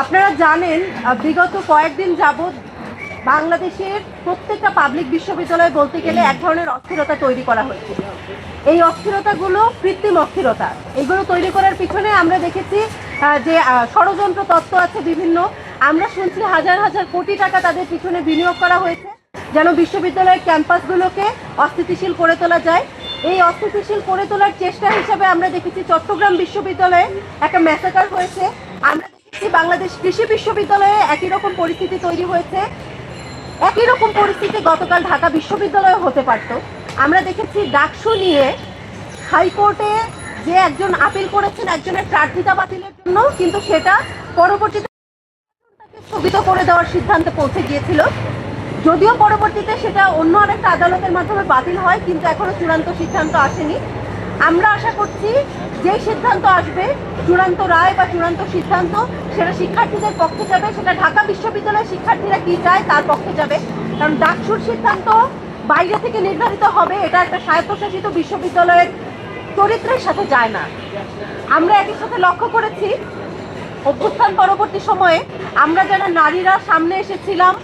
আপনারা জানেন বিগত কয়েকদিন যাবৎ বাংলাদেশের প্রত্যেকটা পাবলিক বিশ্ববিদ্যালয় বলতে গেলে এক ধরনের অস্থিরতা তৈরি করা হয়েছে এই অস্থিরতাগুলো কৃত্রিম অস্থিরতা। এগুলো তৈরি করার পিছনে আমরা দেখেছি যে ষড়যন্ত্র তত্ত্ব আছে বিভিন্ন। আমরা শুনছি হাজার হাজার কোটি টাকা তাদের পিছনে বিনিয়োগ করা হয়েছে, যেন বিশ্ববিদ্যালয়ের ক্যাম্পাসগুলোকে অস্থিতিশীল করে তোলা যায়। এই অস্থিতিশীল করে তোলার চেষ্টা হিসাবে আমরা দেখেছি চট্টগ্রাম বিশ্ববিদ্যালয়ে একটা ম্যাসাকার হয়েছে। আমরা বাংলাদেশ কৃষি বিশ্ববিদ্যালয়ে একই রকম পরিস্থিতি তৈরি হয়েছে। একই রকম পরিস্থিতি গতকাল ঢাকা বিশ্ববিদ্যালয়ে হতে পারত। আমরা দেখেছি, ডাকসু নিয়ে হাইকোর্টে যে একজন আপিল করেছেন, একজনের প্রার্থিতা বাতিলের জন্য, কিন্তু সেটা পরবর্তীতে স্থগিত করে দেওয়ার সিদ্ধান্তে পৌঁছে গিয়েছিল। যদিও পরবর্তীতে সেটা অন্য আরেকটা আদালতের মাধ্যমে বাতিল হয়, কিন্তু এখনও চূড়ান্ত সিদ্ধান্ত আসেনি। আমরা আশা করছি যে সিদ্ধান্ত আসবে, চূড়ান্ত রায় বা চূড়ান্ত সিদ্ধান্ত, সেটা শিক্ষার্থীদের পক্ষে যাবে, সেটা ঢাকা বিশ্ববিদ্যালয়ের শিক্ষার্থীরা কি চায় তার পক্ষে যাবে। কারণ ডাকসুর সিদ্ধান্ত বাইরে থেকে নির্ধারিত হবে, এটা একটা স্বায়ত্তশাসিত বিশ্ববিদ্যালয়ের চরিত্রের সাথে যায় না। আমরা একই সাথে লক্ষ্য করেছি, অভ্যুত্থান পরবর্তী সময়ে আমরা যারা নারীরা সামনে এসেছিলাম,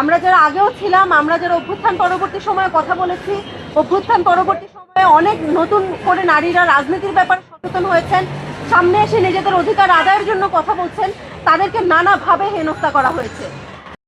আমরা যারা আগেও ছিলাম, আমরা যারা অভ্যুত্থান পরবর্তী সময়ে কথা বলেছি, অভ্যুত্থান পরবর্তী অনেক নতুন করে নারীরা রাজনীতির ব্যাপারে সচেতন হয়েছেন। সামনে এসে নিজেদের অধিকার আদায়ের জন্য কথা বলছেন। তাদেরকে নানাভাবে হেনস্থা করা হয়েছে।